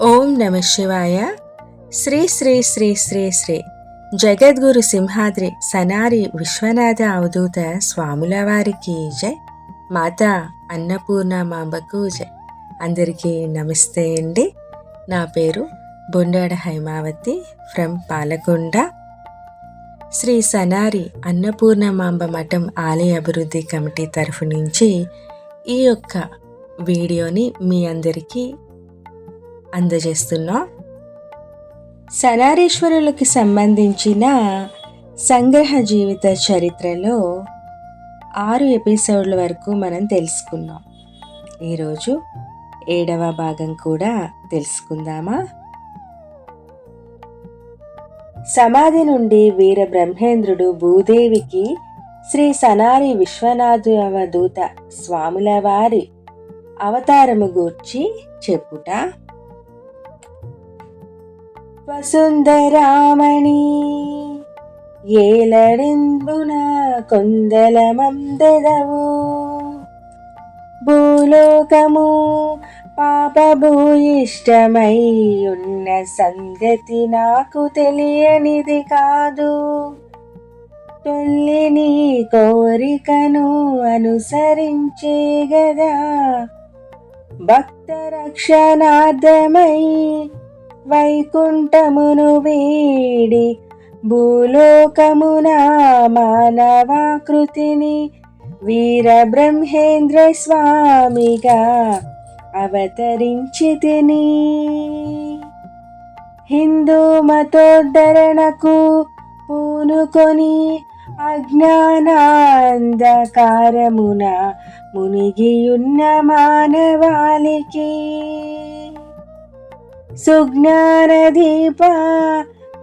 ఓం నమ శివాయ. శ్రీ శ్రీ శ్రీ శ్రీ శ్రీ జగద్గురు సింహాద్రి సనారి విశ్వనాథ అవధూత స్వాముల వారికి జై. మాత అన్నపూర్ణ మాంబకు జై. అందరికీ నమస్తే అండి. నా పేరు బొండాడ హైమావతి ఫ్రమ్ పాలకొండ. శ్రీ సనారి అన్నపూర్ణ మాంబ మఠం ఆలయ అభివృద్ధి కమిటీ తరఫు నుంచి ఈ యొక్క వీడియోని మీ అందరికీ అందజేస్తున్నాం సనారీశ్వరులకి సంబంధించిన సంగ్రహ జీవిత చరిత్రలో ఆరు ఎపిసోడ్ల వరకు మనం తెలుసుకున్నాం. ఈరోజు ఏడవ భాగం కూడా తెలుసుకుందామా? సమాధి నుండి వీర బ్రహ్మేంద్రుడు భూదేవికి శ్రీ సనారి విశ్వనాథవ దూత స్వాముల వారి అవతారము గూర్చి చెప్పుట వసుంధరామణి ఏలడింబున కొందల మందెదవు భూలోకము పాపభూయిష్టమై ఉన్న సంగతి నాకు తెలియనిది కాదు. తొల్లి నీ కోరికను అనుసరించే గదా. భక్త రక్షణార్థమై వైకుంఠమును వేడి భూలోకమున మానవాకృతిని వీరబ్రహ్మేంద్ర స్వామిగా అవతరించి తిని. హిందూ మతోద్ధరణకు పూనుకొని అజ్ఞానాంధకారమున మునిగియున్న మానవాళికి సుజ్ఞానదీప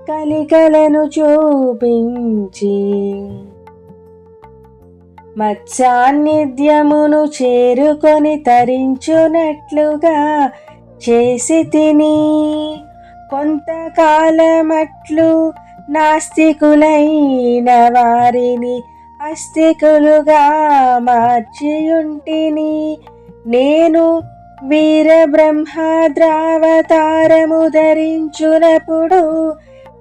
కలికలను చూపించి మత్సాన్నిధ్యమును చేరుకొని తరించునట్లుగా చేసి తిని కొంతకాలమట్లు నాస్తికులైన వారిని అస్తికులుగా మార్చియుంటిని. నేను వీరబ్రహ్మాద్రావతారము ధరించునప్పుడు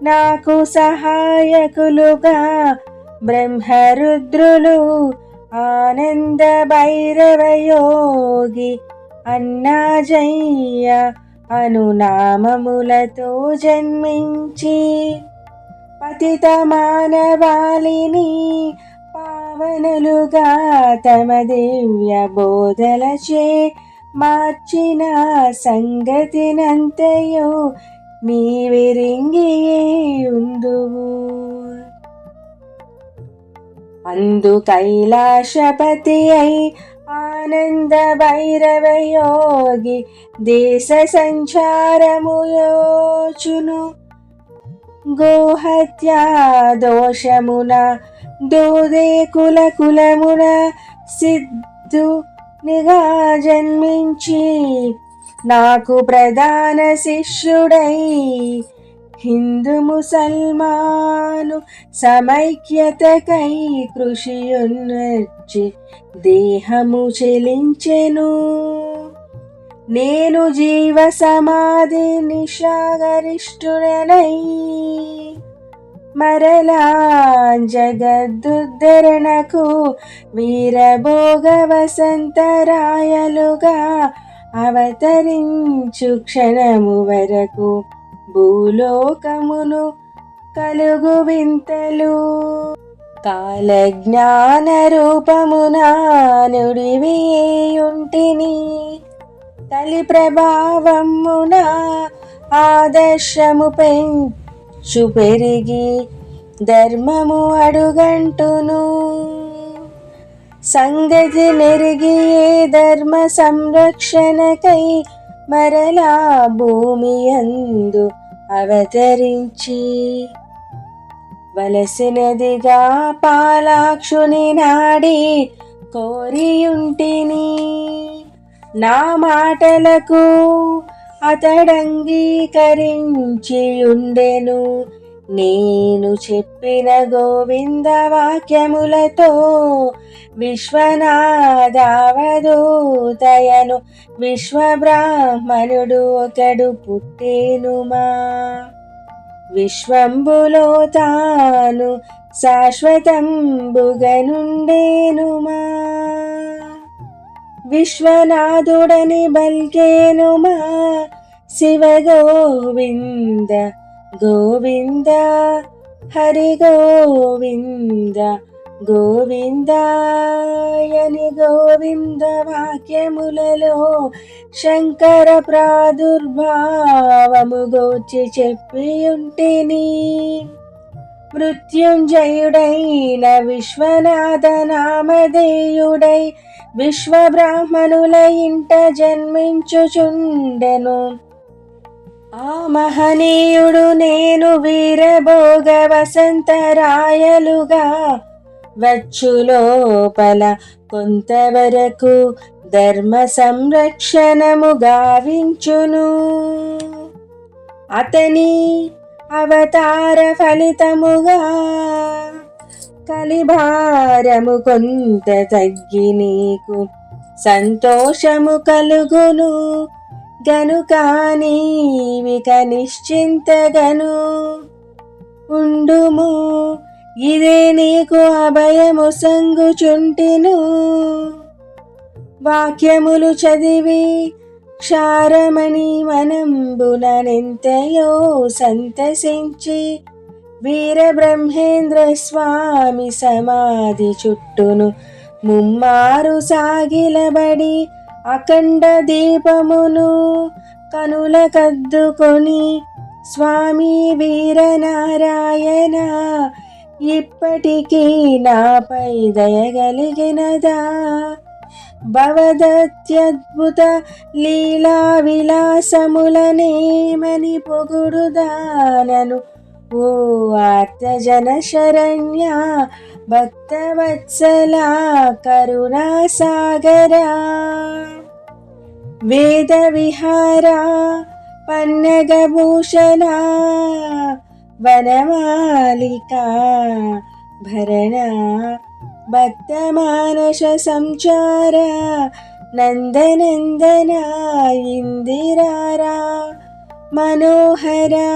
నాకు సహాయకులుగా బ్రహ్మరుద్రులు ఆనంద భైరవయోగి అన్నాజయ్య అనునామములతో జన్మించి. పతిత మానవాళిని పావనులుగా తమ దివ్య బోధలచే మార్చిన సంగతినంతయో నీవిరింగియే ఉందువు. అందు కైలాసపతి అయి ఆనంద భైరవ యోగి దేశ సంచారము యోచును. గోహత్యా దోషమున దోదే కుల కులమున సిద్ధు నిగా జన్మించి నాకు ప్రధాన శిష్యుడై హిందూ ముసల్మాను సమైక్యతకై కృషియున్నర్చి దేహము చెలించెను. నేను జీవ సమాధి నిషాగరిష్ఠుడనై మరలా జగద్దుద్ధరణకు వీరభోగ వసంతరాయలుగా అవతరించు క్షణము వరకు భూలోకమును కలుగు వింతలు. కాలజ్ఞాన రూపమున నుడివియుంటిని తలి ప్రభావమున ఆదర్శము పెంచు పెరిగి ధర్మము అడుగంటును. సంగతి నెరిగి ధర్మ సంరక్షణకై మరలా భూమి అందు అవతరించి వలసినదిగా పాలాక్షుని నాడి కోరియుంటిని. నా మాటలకు అతడంగీకరించియుండెను. నేను చెప్పిన గోవింద వాక్యములతో విశ్వనాదావధూతయను విశ్వబ్రాహ్మణుడు ఒకడు పుట్టేనుమా. విశ్వంబులో తాను శాశ్వతంబుగనుండేనుమా. విశ్వనాథుడని బల్కేనుమా. శివ గోవింద గోవింద హరి గోవింద గోవిందాయని గోవింద వాక్యములలో శంకర ప్రాదుర్భావము గోచి చెప్పి ఉంటిని మృత్యుంజయుడైన విశ్వనాథ నామధేయుడై విశ్వబ్రాహ్మణుల ఇంట జన్మించుచుండెను. ఆ మహనీయుడు నేను వీరభోగ వసంతరాయలుగా వచ్చు లోపల కొంతవరకు ధర్మ సంరక్షణము గావించును. అతని అవతార ఫలితముగా కలిభారము కొంత తగ్గి నీకు సంతోషము కలుగును. గనుక నీవిక నిశ్చింతగను. ఉండుము ఇదే నీకు అభయము సంగుచుంటిను. వాక్యములు చదివి క్షారమణి మనంబుననెంతయో సంతసించి వీరబ్రహ్మేంద్ర స్వామి సమాధి చుట్టును ముమ్మారు సాగిలబడి అఖండ దీపమును కనుల కద్దుకొని స్వామి వీరనారాయణ ఇప్పటికీ నాపై దయగలిగినదా? భవదత్యద్భుత లీలా విలాసములనేమని పొగుడుదానను ो आतजनशरण्या भक्तवत्सला करुणासागरा। वेदविहारा पन्नगभूषणा वनमालिका भरणा भक्तमानसञ्चार नन्दनन्दना इन्दिरारा मनोहरा।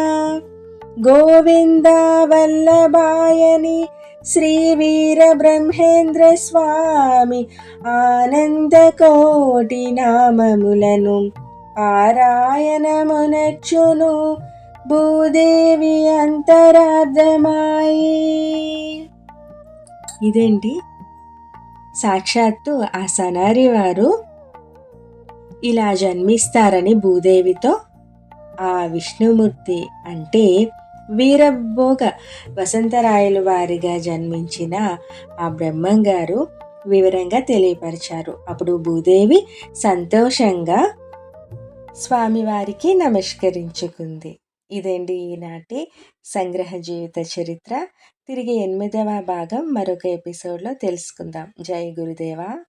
నందనందన గోవింద వల్లభాయని శ్రీ వీర బ్రహ్మేంద్ర స్వామి ఆనందకోటి నామములను పారాయణమునచ్చును భూదేవి అంతరార్థమాయి. ఇదేంటి? సాక్షాత్తు ఆ సనారి వారు ఇలా జన్మిస్తారని భూదేవితో ఆ విష్ణుమూర్తి అంటే వీరభోగ వసంతరాయలు వారిగా జన్మించిన ఆ బ్రహ్మంగారు వివరంగా తెలియపరిచారు. అప్పుడు భూదేవి సంతోషంగా స్వామివారికి నమస్కరించుకుంది. ఇదండి ఈనాటి సంగ్రహ జీవిత చరిత్ర. తిరిగి ఎనిమిదవ భాగం మరొక ఎపిసోడ్లో తెలుసుకుందాం. జై గురుదేవా.